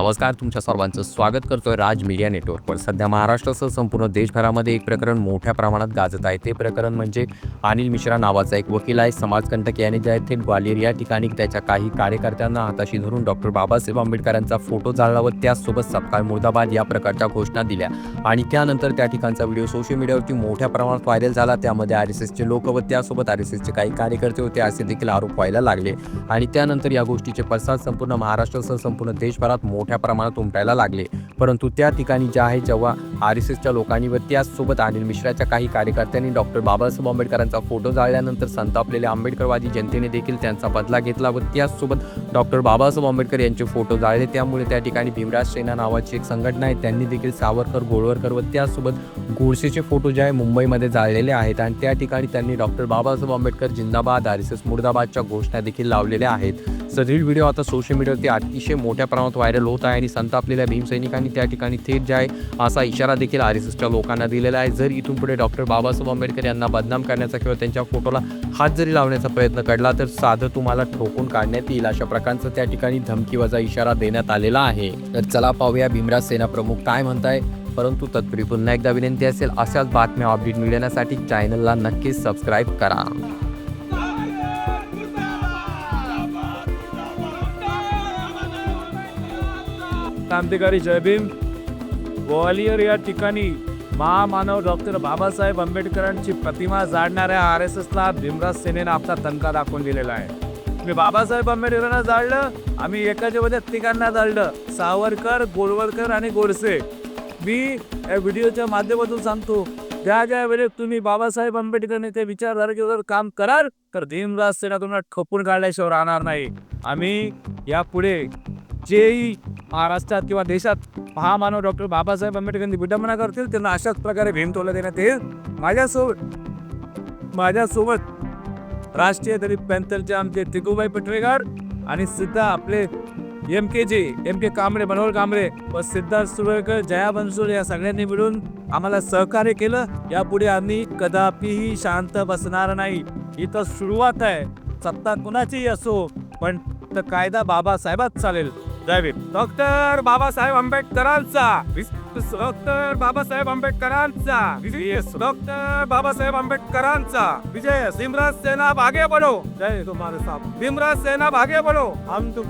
नमस्कार तुमच्या सर्वांचं स्वागत करतोय राज मीडिया नेटवर्कवर सध्या महाराष्ट्रासह संपूर्ण देशभरामध्ये एक प्रकरण मोठ्या प्रमाणात गाजत आहे. ते प्रकरण म्हणजे अनिल मिश्रा नावाचा एक वकील आहे समाजकंटक याने जे आहे थेट ग्वालियर या ठिकाणी त्याच्या काही कार्यकर्त्यांना हाताशी धरून डॉक्टर बाबासाहेब आंबेडकरांचा फोटो जाळला व त्याचसोबत सपकाळ मुर्दाबाद या प्रकारच्या घोषणा दिल्या आणि त्यानंतर त्या ठिकाणचा व्हिडिओ सोशल मीडियावरती मोठ्या प्रमाणात व्हायरल झाला. त्यामध्ये आर एस एसचे लोक व त्यासोबत आर एस एसचे काही कार्यकर्ते होते असे देखील आरोप व्हायला लागले. आणि त्यानंतर या गोष्टीचे पडसाद संपूर्ण महाराष्ट्रासह संपूर्ण देशभरात मोठ्या मोठ्या प्रमाणात उमटायला लागले. परंतु त्या ठिकाणी जे आहे जेव्हा आर एस एसच्या लोकांनी व त्याचसोबत अनिल मिश्राच्या काही कार्यकर्त्यांनी डॉक्टर बाबासाहेब आंबेडकरांचा फोटो जाळल्यानंतर संतापलेल्या आंबेडकरवादी जनतेने देखील त्यांचा बदला घेतला व त्याचसोबत डॉक्टर बाबासाहेब आंबेडकर यांचे फोटो जाळले. त्यामुळे त्या ठिकाणी भीमराज सेना नावाची एक संघटना आहे. त्यांनी देखील सावरकर गोळवरकर व त्याचसोबत गोडसेचे फोटो जे आहे मुंबईमध्ये जाळलेले आहेत आणि त्या ठिकाणी त्यांनी डॉक्टर बाबासाहेब आंबेडकर जिंदाबाद आर एस एस मुर्दाबादच्या घोषणा देखील लावलेल्या आहेत. सदरील व्हिडिओ आता सोशल मीडियावरती अतिशय मोठ्या प्रमाणात व्हायरल होत आहे आणि संतापलेल्या भीमसैनिकांनी त्या ठिकाणी थेट जे आहे असा इशारा देखील आर एस एसच्या लोकांना दिलेला आहे. जर इथून पुढे डॉक्टर बाबासाहेब आंबेडकर यांना बदनाम करण्याचा किंवा त्यांच्या फोटोला हात जरी लावण्याचा प्रयत्न घडला तर साधं तुम्हाला ठोकून काढण्यात येईल अशा प्रकारचा त्या ठिकाणी धमकीवाजा इशारा देण्यात आलेला आहे. तर चला पाहूया भीमराज सेना प्रमुख काय म्हणताय. परंतु तत्पूर्वी पुन्हा एकदा विनंती असेल अशाच बातम्या अपडेट मिळवण्यासाठी चॅनलला नक्कीच सबस्क्राईब करा. क्रांतिकारी जय भीम ग्वालियर या ठिकाणी महामानव डॉक्टर बाबासाहेब आंबेडकरांची प्रतिमा जाळणाऱ्या आर एस एसला भीमराज सेनेनं आपला तणका दाखवून दिलेला आहे. मी बाबासाहेब आंबेडकरांना जाळलं आम्ही एकाच्या मध्ये तिघांना जाळलं सावरकर गोळवलकर आणि गोडसे. मी या व्हिडिओच्या माध्यमातून सांगतो ज्या ज्या वेळेस तुम्ही बाबासाहेब आंबेडकर ते विचारधारकेवर काम कराल तर भीमराज सेना तुम्हाला ठोपून काढल्याशिवाय राहणार नाही. आम्ही यापुढे जेही महाराष्ट्रात किंवा देशात महामानव डॉक्टर बाबासाहेब आंबेडकरांनी विडंबना करतील त्यांना अशाच प्रकारे भेमतोला देण्यात येईल. माझ्यासोबत माझ्यासोबत राष्ट्रीय दलित पॅन्थरचे आमचे तिकुबाई पटवेकर आणि सिद्धा आपले M K J M K Kamble Manohar Kamble व सिद्धार्थ सुरळकर जया बनसूर या सगळ्यांनी मिळून आम्हाला सहकार्य केलं. यापुढे आम्ही कदापिही शांत बसणार नाही. ही तर सुरुवात आहे. सत्ता कुणाचीही असो पण तर कायदा बाबासाहेबात चालेल. जय डॉक्टर बाबासाहेब आंबेडकरांचा. डॉक्टर बाबासाहेब आंबेडकरांचा. डॉक्टर बाबासाहेब आंबेडकरांचा. विजय सिमराज सेना भागे बढो जय तुम्हारे साहब भीमराज सेना भागे बढो हम तुम